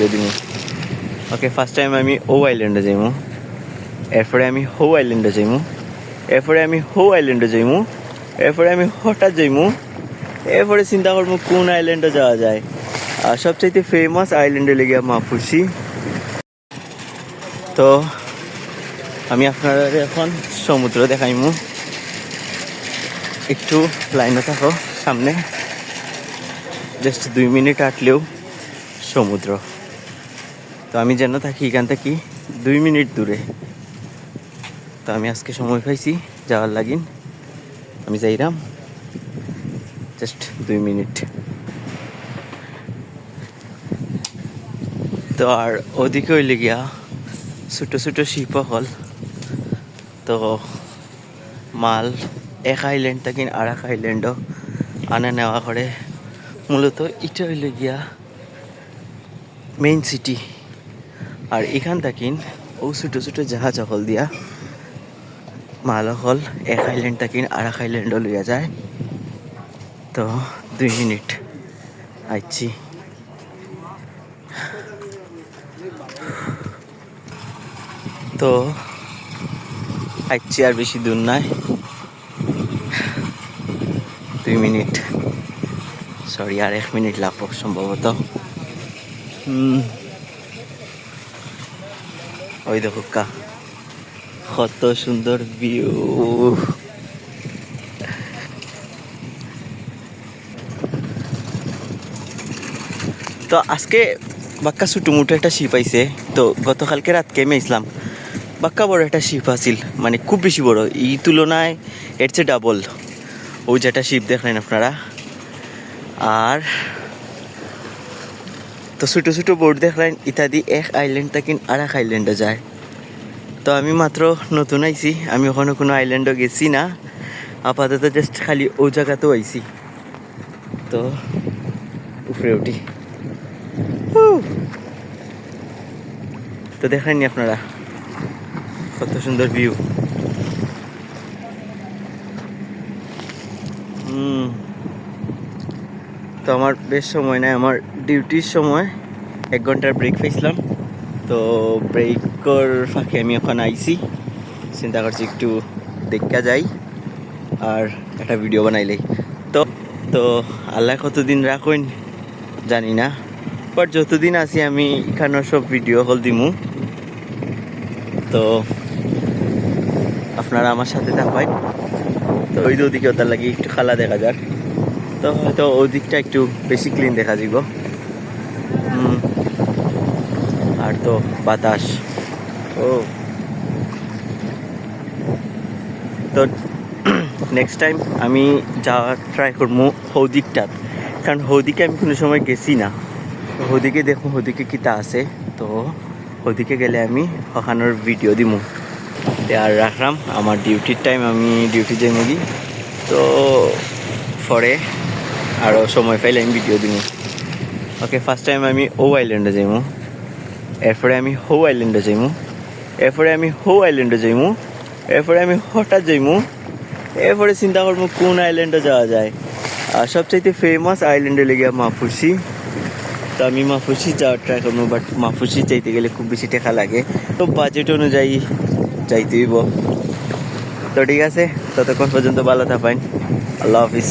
Video দিব okay first time আমি ও আইল্যান্ডে যাইমু। এরপরে আমি হো আইল্যান্ডে যাইমু। এরপরে আমি হো আইল্যান্ডে যাইমু। এরপরে আমি হঠাৎ যাইমু। এরপরে চিন্তা করব কোন আইল্যান্ডে যাওয়া যায়। আর সবচাইতে ফেমাস আইল্যান্ডে লেগে মাফুসি তো, আমি আপনারা এখন সমুদ্র দেখাইমু। একটু লাইনে থাকো, সামনে। জাস্ট দুই মিনিট আটলেও সমুদ্র। তো আমি যেন থাকি এখান থেকে দুই মিনিট দূরে। তো আমি আজকে সময় পাইছি যাওয়ার লাগিন। আমি যাইরাম। জাস্ট দুই মিনিট। তো আর ওদিকে হইলে গিয়া ছোটো ছোটো শিল্প হল। তো মাল এক আইল্যান্ড থাকি আর এক আইল্যান্ডও আনা নেওয়া করে। মূলত এটা হইলে গিয়া মেইন সিটি আর এখান থাকিন ও ছোটো ছোটো জাহাজ হল দিয়া। মাল হল, এক আইল্যান্ড থাকিন আর এক আইল্যান্ডও লইয়া যায়। তো, দুই মিনিট আইছি তো আইছি আর বেশি দূর নাই দুই মিনিট। সরি আর এক মিনিট লাগবো সম্ভবত। ওই দেখো কা। কত সুন্দর ভিউ তো আজকে বাক্কা ছোটোমোটো একটা শিপ আইছে। তো গতকালকে রাতকে আমি আসলাম বাক্কা বড় একটা শিপ আছিল মানে খুব বেশি বড়। এই তুলনায় এর চেয়ে ডাবল ওই যেটা শিপ দেখলেন আপনারা। আর তো ছোটো ছোটো বোর্ড দেখলেন ইত্যাদি এক আইল্যান্ড থেকে আর এক আইল্যান্ডে যায়। তো আমি মাত্র নতুন আইছি, আমি ওখানে কোনো আইল্যান্ডও গেছি না। আপাতত জাস্ট খালি ও জায়গাতেও আইছি। তো উপরে উঠি। তো দেখেননি আপনারা। কত সুন্দর ভিউ তো আমার বেশ সময় নাই, আমার ডিউটির সময়। এক ঘণ্টার ব্রেক পাইছিলাম। তো ব্রেকর ফাঁকে আমি ওখানে আইছি। চিন্তা করছি একটু দেখা যাই আর একটা ভিডিও বানাইলেই তো তো আল্লাহ কতদিন রাখুন জানি না। বাট যতদিন আছি আমি এখানের সব ভিডিও হল দিমু। তো আপনারা আমার সাথে থাকবেন। তো ওই ওদিকে ওটার লাগে একটু খালা দেখা যাক। তো হয়তো ওদিকটা একটু বেশি ক্লিন দেখা যাব আর তো বাতাস। ও। তো নেক্সট টাইম আমি যাওয়ার ট্রাই করব হৌদিকটাত কারণ হৌদিকে আমি কোনো সময় গেছি না। তো হৌদিকে দেখো, হৌদিকে কিতা আছে। তো ওদিকে গেলে আমি ওখানোর ভিডিও দিমু। আর রাখলাম, আমার ডিউটির টাইম আমি ডিউটি যাই মুগি তো পরে আরও সময় পাইলে আমি ভিডিও দিমু। ওকে ফার্স্ট টাইম আমি ও আইল্যান্ডে যাইমু। এরপরে আমি হো আইল্যান্ডে যাইমু। এরপরে আমি হো আইল্যান্ডে যাইমু। এরপরে আমি হঠাৎ যাইমু। এরপরে চিন্তা করব কোন আইল্যান্ডে যাওয়া যায়? আর সবচাইতে ফেমাস আইল্যান্ডে লেগে মাফুসি তো আমি মাফুসি যাওয়ার ট্রাই করব বাট মাফুসি যাইতে গেলে খুব বেশি টাকা লাগে। তো বাজেট অনুযায়ী যাইতে হইব। তো ঠিক আছে, ততক্ষণ পর্যন্ত ভালো থাকেন আল্লাহ হাফিজ।